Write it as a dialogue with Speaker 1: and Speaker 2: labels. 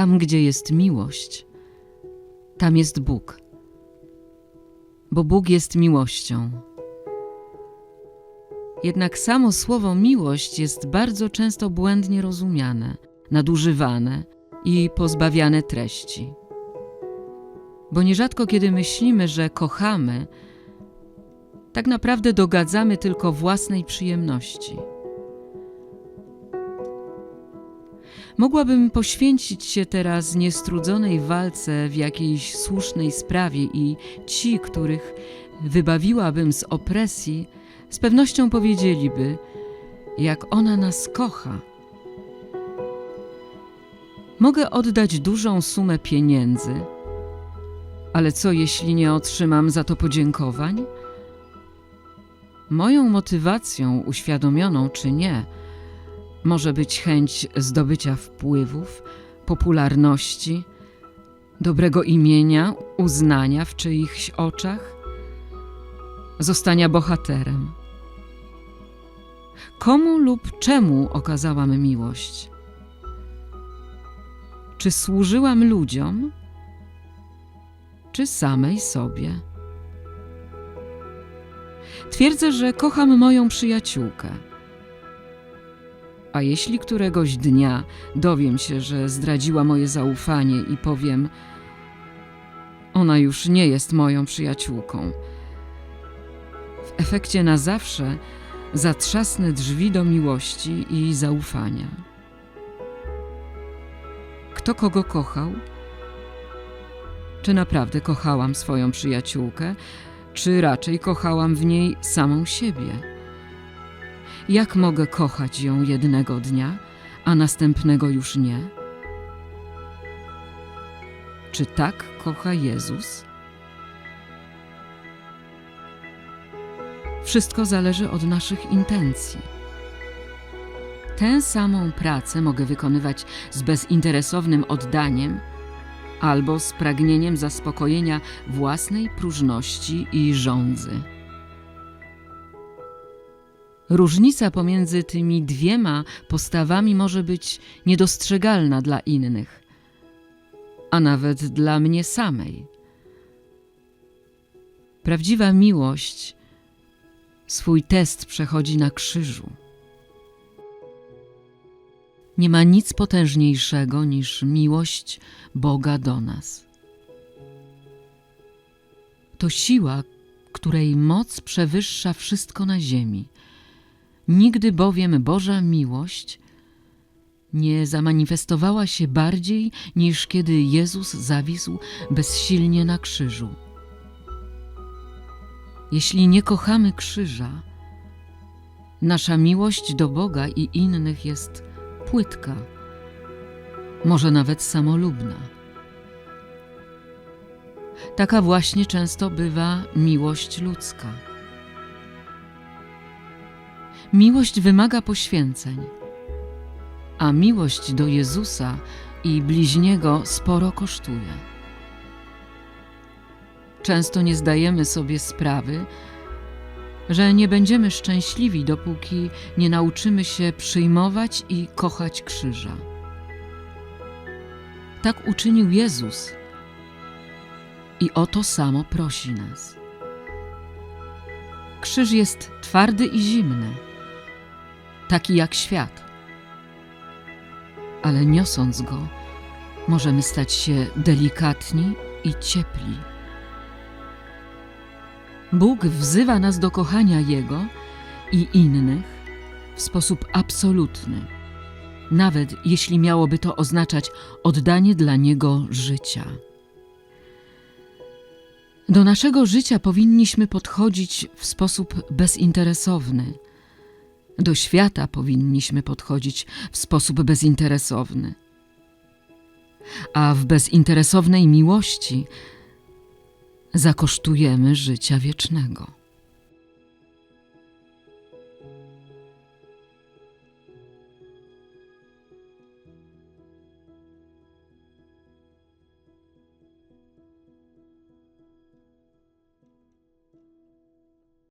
Speaker 1: Tam, gdzie jest miłość, tam jest Bóg. Bo Bóg jest miłością. Jednak samo słowo miłość jest bardzo często błędnie rozumiane, nadużywane i pozbawiane treści. Bo nierzadko, kiedy myślimy, że kochamy, tak naprawdę dogadzamy tylko własnej przyjemności. Mogłabym poświęcić się teraz niestrudzonej walce w jakiejś słusznej sprawie i ci, których wybawiłabym z opresji, z pewnością powiedzieliby, jak ona nas kocha. Mogę oddać dużą sumę pieniędzy, ale co jeśli nie otrzymam za to podziękowań? Moją motywacją, uświadomioną czy nie, może być chęć zdobycia wpływów, popularności, dobrego imienia, uznania w czyichś oczach, zostania bohaterem. Komu lub czemu okazałam miłość? Czy służyłam ludziom, czy samej sobie? Twierdzę, że kocham moją przyjaciółkę. A jeśli któregoś dnia dowiem się, że zdradziła moje zaufanie i powiem: Ona już nie jest moją przyjaciółką, w efekcie na zawsze zatrzasnę drzwi do miłości i zaufania. Kto kogo kochał? Czy naprawdę kochałam swoją przyjaciółkę, czy raczej kochałam w niej samą siebie? Jak mogę kochać ją jednego dnia, a następnego już nie? Czy tak kocha Jezus? Wszystko zależy od naszych intencji. Tę samą pracę mogę wykonywać z bezinteresownym oddaniem albo z pragnieniem zaspokojenia własnej próżności i żądzy. Różnica pomiędzy tymi dwiema postawami może być niedostrzegalna dla innych, a nawet dla mnie samej. Prawdziwa miłość swój test przechodzi na krzyżu. Nie ma nic potężniejszego niż miłość Boga do nas. To siła, której moc przewyższa wszystko na ziemi. Nigdy bowiem Boża miłość nie zamanifestowała się bardziej niż kiedy Jezus zawisł bezsilnie na krzyżu. Jeśli nie kochamy krzyża, nasza miłość do Boga i innych jest płytka, może nawet samolubna. Taka właśnie często bywa miłość ludzka. Miłość wymaga poświęceń, a miłość do Jezusa i bliźniego sporo kosztuje. Często nie zdajemy sobie sprawy, że nie będziemy szczęśliwi, dopóki nie nauczymy się przyjmować i kochać krzyża. Tak uczynił Jezus i o to samo prosi nas. Krzyż jest twardy i zimny, taki jak świat, ale niosąc go, możemy stać się delikatni i ciepli. Bóg wzywa nas do kochania Jego i innych w sposób absolutny, nawet jeśli miałoby to oznaczać oddanie dla Niego życia. Do naszego życia powinniśmy podchodzić w sposób bezinteresowny. Do świata powinniśmy podchodzić w sposób bezinteresowny. A w bezinteresownej miłości zakosztujemy życia wiecznego.